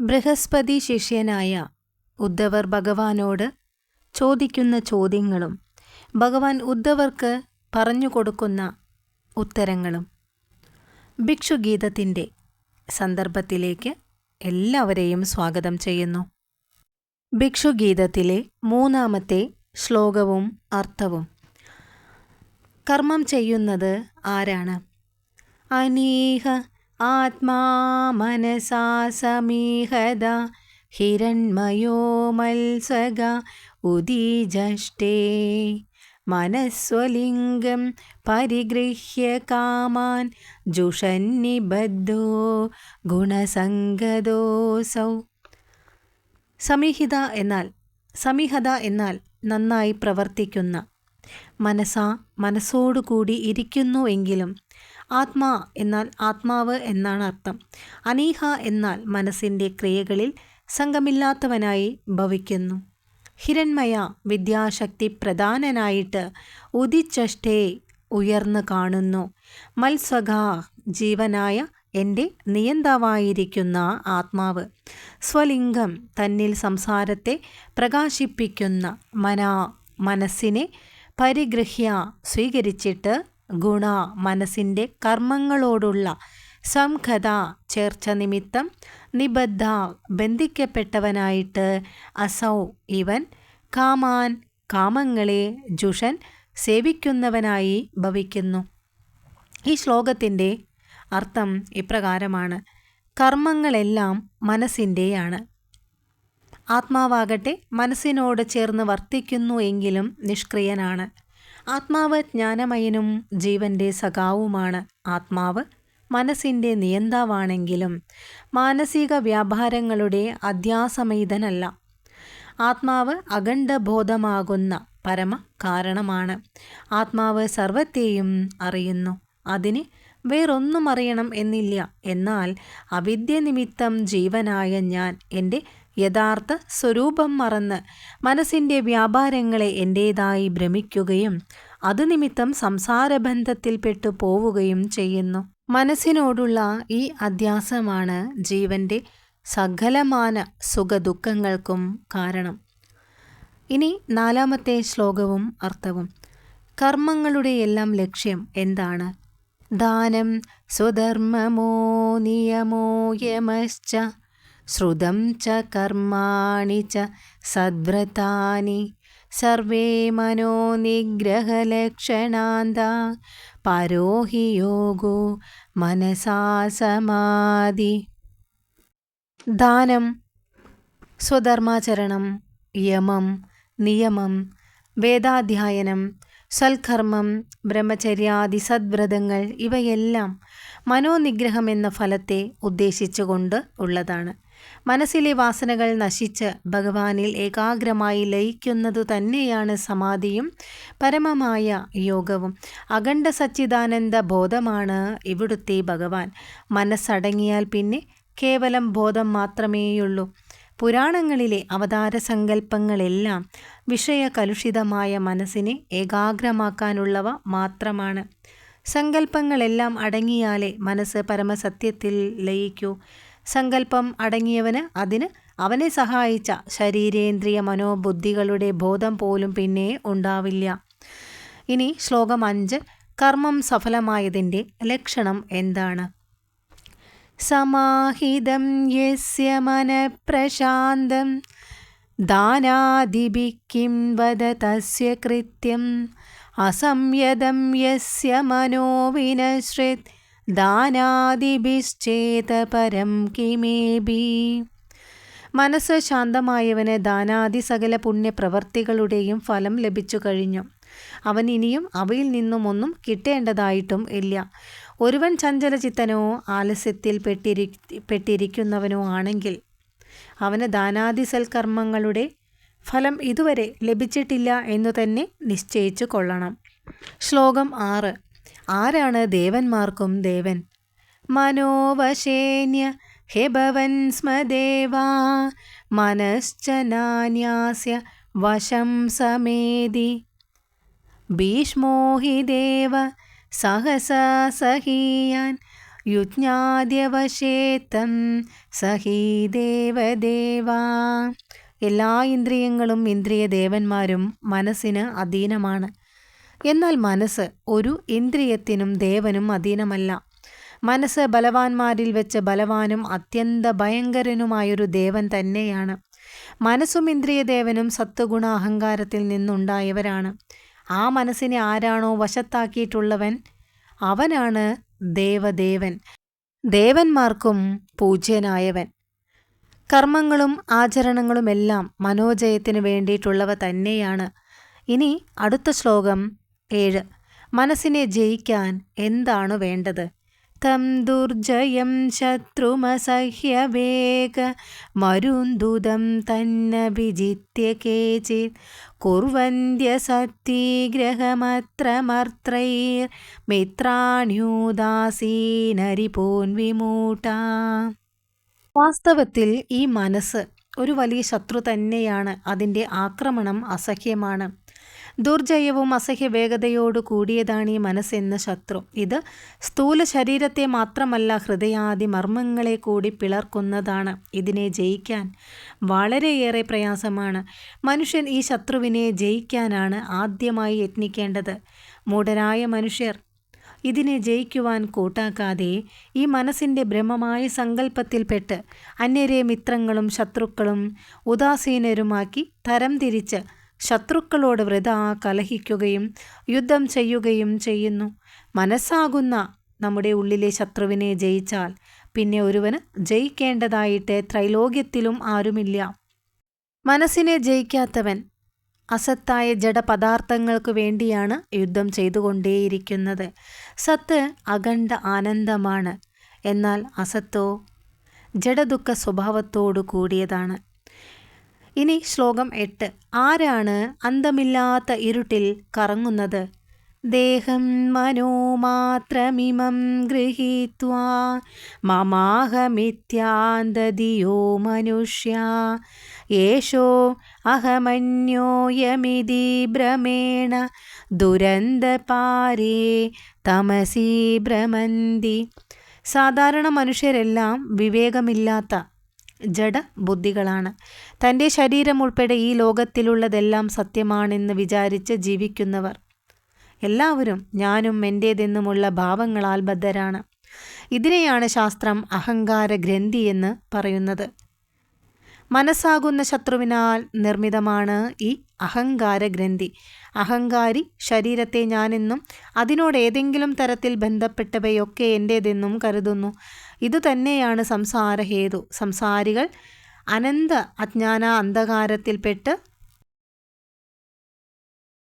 ബൃഹസ്പതി ശിഷ്യനായ ഉദ്ധവർ ഭഗവാനോട് ചോദിക്കുന്ന ചോദ്യങ്ങളും ഭഗവാൻ ഉദ്ധവർക്ക് പറഞ്ഞു കൊടുക്കുന്ന ഉത്തരങ്ങളും ഭിക്ഷുഗീതത്തിന്റെ സന്ദർഭത്തിലേക്ക് എല്ലാവരെയും സ്വാഗതം ചെയ്യുന്നു. ഭിക്ഷുഗീതത്തിലെ മൂന്നാമത്തെ ശ്ലോകവും അർത്ഥവും. കർമ്മം ചെയ്യുന്നത് ആരാണ്? അനീഹ ആത്മാ മനസാ സമീഹത ഹിരൺമയോ മത്സഗ ഉദീജഷ്ടേ മനസ്വലിംഗം പരിഗൃഹ്യ കാമാൻ ജുഷന്നിബദ്ധോ ഗുണസംഗതോസൗ സമീഹിത എന്നാൽ സമീഹത എന്നാൽ നന്നായി പ്രവർത്തിക്കുന്ന മനസ്സാ മനസ്സോടുകൂടി ഇരിക്കുന്നു എങ്കിലും ആത്മാ എന്നാൽ ആത്മാവ് എന്നാണ് അർത്ഥം. അനീഹ എന്നാൽ മനസ്സിന്റെ ക്രിയകളിൽ സംഘമില്ലാത്തവനായി ഭവിക്കുന്നു. ഹിരൺമയ വിദ്യാശക്തി പ്രധാനനായിട്ട് ഉദിച്ചഷ്ടേ ഉയർന്നു കാണുന്നു. മത്സഖാ ജീവനായ എന്റെ നിയന്താവായിരിക്കുന്ന ആത്മാവ് സ്വലിംഗം തന്നിൽ സംസാരത്തെ പ്രകാശിപ്പിക്കുന്ന മനാ മനസ്സിനെ പരിഗ്രഹ്യ സ്വീകരിച്ചിട്ട് ഗുണ മനസ്സിന്റെ കർമ്മങ്ങളോടുള്ള സംഖത ചേർച്ച നിമിത്തം നിബദ്ധ ബന്ധിക്കപ്പെട്ടവനായിട്ട് അസൗ ഇവൻ കാമാൻ കാമങ്ങളെ ജുഷൻ സേവിക്കുന്നവനായി ഭവിക്കുന്നു. ഈ ശ്ലോകത്തിന്റെ അർത്ഥം ഇപ്രകാരമാണ്. കർമ്മങ്ങളെല്ലാം മനസ്സിന്റെയാണ്. ആത്മാവാകട്ടെ മനസ്സിനോട് ചേർന്ന് വർത്തിക്കുന്നു എങ്കിലും നിഷ്ക്രിയനാണ്. ആത്മാവ് ജ്ഞാനമയനും ജീവന്റെ സഖാവുമാണ്. ആത്മാവ് മനസ്സിന്റെ നിയന്താവാണെങ്കിലും മാനസിക വ്യാപാരങ്ങളുടെ അധ്യാസമേതനല്ല. ആത്മാവ് അഖണ്ഡബോധമാകുന്ന പരമ കാരണമാണ് ആത്മാവ് സർവത്തെയും അറിയുന്നു. അതിന് വേറൊന്നും അറിയണം എന്നില്ല. എന്നാൽ അവിദ്യ നിമിത്തം ജീവനായ ഞാൻ എന്റെ യഥാർത്ഥ സ്വരൂപം മറന്ന് മനസ്സിന്റെ വ്യാപാരങ്ങളെ എന്റേതായി ഭ്രമിക്കുകയും അത് നിമിത്തം സംസാരബന്ധത്തിൽപ്പെട്ടു പോവുകയും ചെയ്യുന്നു. മനസ്സിനോടുള്ള ഈ അധ്യാസമാണ് ജീവന്റെ സകലമാന സുഖദുഃഖങ്ങൾക്കും കാരണം. ഇനി നാലാമത്തെ ശ്ലോകവും അർത്ഥവും. കർമ്മങ്ങളുടെ എല്ലാം ലക്ഷ്യം എന്താണ്? ദാനം സ്വധർമ്മമോ നിയമോ യമശ്ച ശ്രുതം ച കർമാണി ച സദ്വ്രതാനി. സർവേ മനോ നിഗ്രഹലക്ഷണാന്ത. പരോഹി യോഗോ മനസാ സമാധി. ദാനം. സ്വധർമാചരണം. യമം. നിയമം. വേദാധ്യായനം. സൽക്കർമ്മം. ബ്രഹ്മചര്യാദി സദ്വ്രതങ്ങൾ ഇവയെല്ലാം മനോനിഗ്രഹം എന്ന ഫലത്തെ ഉദ്ദേശിച്ചുകൊണ്ട് ഉള്ളതാണ്. മനസ്സിലെ വാസനകൾ നശിച്ച് ഭഗവാനിൽ ഏകാഗ്രമായി ലയിക്കുന്നതു തന്നെയാണ് സമാധിയും പരമമായ യോഗവും. അഖണ്ഡ സച്ചിദാനന്ദ ബോധമാണ് ഇവിടുത്തെ ഭഗവാൻ. മനസ്സടങ്ങിയാൽ പിന്നെ കേവലം ബോധം മാത്രമേയുള്ളൂ. പുരാണങ്ങളിലെ അവതാര സങ്കല്പങ്ങളെല്ലാം വിഷയകലുഷിതമായ മനസ്സിനെ ഏകാഗ്രമാക്കാനുള്ളവ മാത്രമാണ്. സങ്കല്പങ്ങളെല്ലാം അടങ്ങിയാലേ മനസ്സ് പരമസത്യത്തിൽ ലയിക്കൂ. സങ്കല്പം അടങ്ങിയവന് അതിന് അവനെ സഹായിച്ച ശരീരേന്ദ്രിയ മനോബുദ്ധികളുടെ ബോധം പോലും പിന്നെ ഉണ്ടാവില്ല. ഇനി ശ്ലോകം അഞ്ച് കർമ്മം സഫലമായതിന്റെ ലക്ഷണം എന്താണ്? സമാഹിതം യസ്യ മനഃപ്രശാന്തം ദാനാദിപിക്കും വദ തസ്യ കൃത്യം അസംയതം യസ്യ മനോവിനശ്രിത് ദാനാദിഭിശ്ചേത പരം കിമേബി മനസ്സ് ശാന്തമായവന് ദാനാദി സകല പുണ്യപ്രവർത്തികളുടെയും ഫലം ലഭിച്ചു കഴിഞ്ഞു. അവൻ ഇനിയും അവയിൽ നിന്നും ഒന്നും കിട്ടേണ്ടതായിട്ടും ഇല്ല. ഒരുവൻ ചഞ്ചലചിത്തനോ ആലസ്യത്തിൽ പെട്ടിരി പെട്ടിരിക്കുന്നവനോ ആണെങ്കിൽ അവന് ദാനാദി സൽക്കർമ്മങ്ങളുടെ ഫലം ഇതുവരെ ലഭിച്ചിട്ടില്ല എന്നു തന്നെ നിശ്ചയിച്ചു കൊള്ളണം. ശ്ലോകം ആറ്. ആരാണ് ദേവന്മാർക്കും ദേവൻ? മനോവശേന്യ ഹെ ഭവൻ സ്മദേവാ മനശ്ചനാന്യാസ്യ വശം സമേതി. ഭീഷ്മോ ഹി ദേവ സഹസ സഹീയാൻ യുജ്ഞാദ്യവശേത്തം സഹീ ദേവദേവാ എല്ലാ ഇന്ദ്രിയങ്ങളും ഇന്ദ്രിയ ദേവന്മാരും മനസ്സിന് അധീനമാണ്. എന്നാൽ മനസ്സ് ഒരു ഇന്ദ്രിയത്തിനും ദേവനും അധീനമല്ല. മനസ്സ് ബലവാന്മാരിൽ വെച്ച് ബലവാനും അത്യന്ത ഭയങ്കരനുമായൊരു ദേവൻ തന്നെയാണ്. മനസ്സും ഇന്ദ്രിയദേവനും സത്വഗുണ അഹങ്കാരത്തിൽ നിന്നുണ്ടായവരാണ്. ആ മനസ്സിനെ ആരാണോ വശത്താക്കിയിട്ടുള്ളവൻ അവനാണ് ദേവദേവൻ. ദേവന്മാർക്കും പൂജ്യനായവൻ. കർമ്മങ്ങളും ആചരണങ്ങളുമെല്ലാം മനോജയത്തിന് വേണ്ടിയിട്ടുള്ളവ തന്നെയാണ്. ഇനി അടുത്ത ശ്ലോകം ഏഴ്. മനസ്സിനെ ജയിക്കാൻ എന്താണ് വേണ്ടത്? തം ദുർജയം ശത്രുമസഹ്യവേഗ തന്ന വിജിത്യ കേചിത്. കുർവന്ത്യ സത്യഗ്രഹമത്രമർത്രൈർ മിത്രാണ്യൂദാസീനരിപോൻ വിമൂട്ട. വാസ്തവത്തിൽ ഈ മനസ്സ് ഒരു വലിയ ശത്രു തന്നെയാണ്. അതിന്റെ ആക്രമണം അസഹ്യമാണ്. ദുർജയവും അസഹ്യ വേഗതയോടു കൂടിയതാണ് ഈ മനസ്സെന്ന ശത്രു. ഇത് സ്ഥൂല ശരീരത്തെ മാത്രമല്ല ഹൃദയാദി മർമ്മങ്ങളെ കൂടി പിളർക്കുന്നതാണ്. ഇതിനെ ജയിക്കാൻ വളരെയേറെ പ്രയാസമാണ്. മനുഷ്യൻ ഈ ശത്രുവിനെ ജയിക്കാനാണ് ആദ്യമായി യത്നിക്കേണ്ടത്. മൂഢരായ മനുഷ്യർ ഇതിനെ ജയിക്കുവാൻ കൂട്ടാക്കാതെ ഈ മനസ്സിന്റെ ഭ്രമമായ സങ്കല്പത്തിൽപ്പെട്ട് അന്യരെ മിത്രങ്ങളും ശത്രുക്കളും ഉദാസീനരുമാക്കി തരംതിരിച്ച് ശത്രുക്കളോട് വൃത കലഹിക്കുകയും യുദ്ധം ചെയ്യുകയും ചെയ്യുന്നു. മനസ്സാകുന്ന നമ്മുടെ ഉള്ളിലെ ശത്രുവിനെ ജയിച്ചാൽ പിന്നെ ഒരുവന് ജയിക്കേണ്ടതായിട്ട് ത്രൈലോക്യത്തിലും ആരുമില്ല. മനസ്സിനെ ജയിക്കാത്തവൻ അസത്തായ ജഡപദാർത്ഥങ്ങൾക്ക് വേണ്ടിയാണ് യുദ്ധം ചെയ്തുകൊണ്ടേയിരിക്കുന്നത്. സത്ത് അഖണ്ഡ ആനന്ദമാണ്. എന്നാൽ അസത്തോ ജഡദുഃഖ സ്വഭാവത്തോടു കൂടിയതാണ്. ഇനി ശ്ലോകം എട്ട്. ആരാണ് അന്തമില്ലാത്ത ഇരുട്ടിൽ കറങ്ങുന്നത്? ദേഹം മനോമാത്രമിമം ഗൃഹീത്വാ. മമാഹമിത്യാന്തതിയോ മനുഷ്യ. യേശോ അഹമന്യോയമിതി ഭ്രമേണ. ദുരന്തപാരേ തമസീ ഭ്രമന്തി. സാധാരണ മനുഷ്യരെല്ലാം വിവേകമില്ലാത്ത ജഡബുദ്ധികളാണ്. തന്റെ ശരീരം ഉൾപ്പെടെ ഈ ലോകത്തിലുള്ളതെല്ലാം സത്യമാണെന്ന് വിചാരിച്ച് ജീവിക്കുന്നവർ. എല്ലാവരും ഞാനും എന്റേതെന്നുമുള്ള ഭാവങ്ങളാൽ ബദ്ധരാണ്. ഇതിനെയാണ് ശാസ്ത്രം അഹങ്കാര ഗ്രന്ഥി എന്ന് പറയുന്നത്. മനസ്സാകുന്ന ശത്രുവിനാൽ നിർമ്മിതമാണ് ഈ അഹങ്കാര ഗ്രന്ഥി അഹങ്കാരി ശരീരത്തെ ഞാനെന്നും അതിനോട് ഏതെങ്കിലും തരത്തിൽ ബന്ധപ്പെട്ടവയൊക്കെ എന്റേതെന്നും കരുതുന്നു. ഇതുതന്നെയാണ് സംസാരഹേതു. സംസാരികൾ അനന്ത അജ്ഞാന അന്ധകാരത്തിൽപ്പെട്ട്